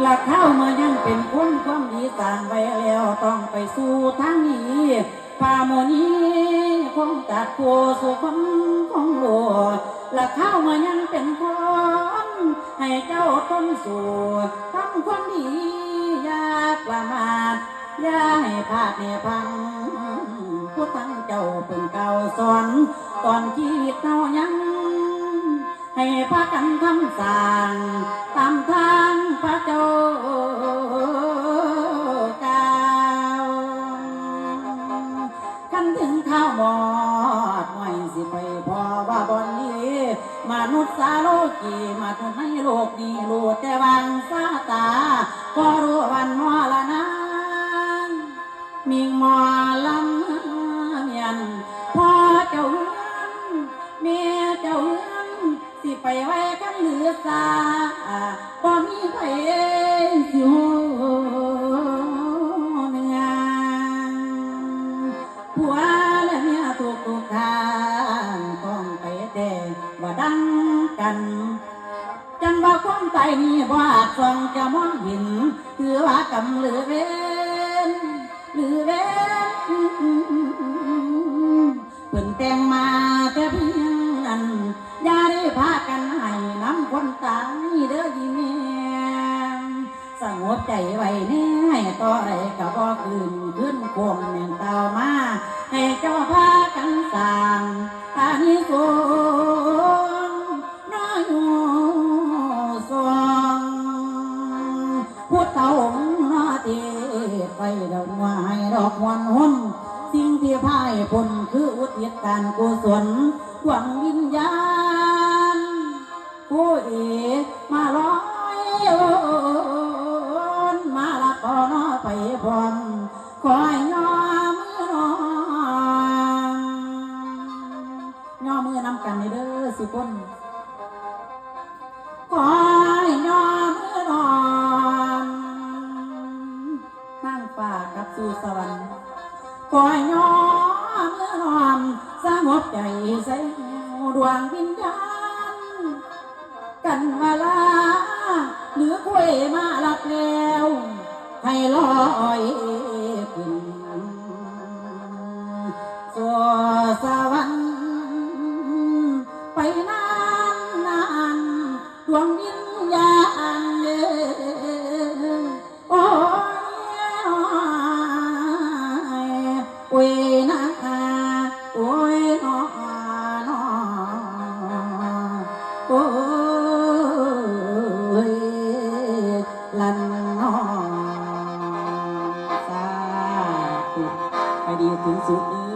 หลักเข้ามายังเป็นคนความดีต่างไปแล้วต้องไปสู่ทางนี้ป่าโมนี้คงตัดโพสู่คนของโลกหลักเข้ามายังเป็นคนให้เจ้าต้นสู่ทำความดีอย่าประมาทอย่าให้พลาดให้พังผู้ทั้งเจ้าเป็นเก่าสอนตอนชีวิตเท่ายัง ให้พากันทำสร้างตามทาง ข้าวหมอดหน่อยสิไปพอว่าบอนนี้มนุษย์สาโลกีมาทุกในโลกนี้รู้แต่วันสาตาพอรู้วันมอละนะมีหมอลำเมียนพ่อเจ้าเฮือนเมียเจ้าเฮือนสิไปไว้กันเหลือสาบ่มีใครสิโห ทุกทุกทางต้องไปแต่ว่าดังกัน จังว่าความตายนี่ว่าจองจะมองเห็นคือว่ากำเหลือเวนหรือเวนเพิ่นแต่งมาแต่เพียงนั้นอย่าได้พากันให้น้ำคนตายเด้อยีแม่สงบใจไว้แน่ให้ต่อไรก็บ่คืนขึ้นควงแม่นเต่ามา ผู้เฒ่าหน้าเทไปดอกวาให้ดอกมวนหุ่นสิ่งที่พ่ายผลคืออุทิศการกุศลหวังวิญญาณผู้เอมาลอยโอนมาละปอนอไปพร้อมคอยย่อมือนอนย่อมือนำกันนี่เด้อสุคนคอ ป่ากับสู่สวรรค์คอยย่อมือนอนสงบใจใส่ดวงวิญญาณกันเวลาเหนือคุยมาลับแล้ว ให้ลอยขึ้นสัวสวรรค์ไปนานนานดวงวิญ โอ้ยนะโอ้ยนอนอโอ้ย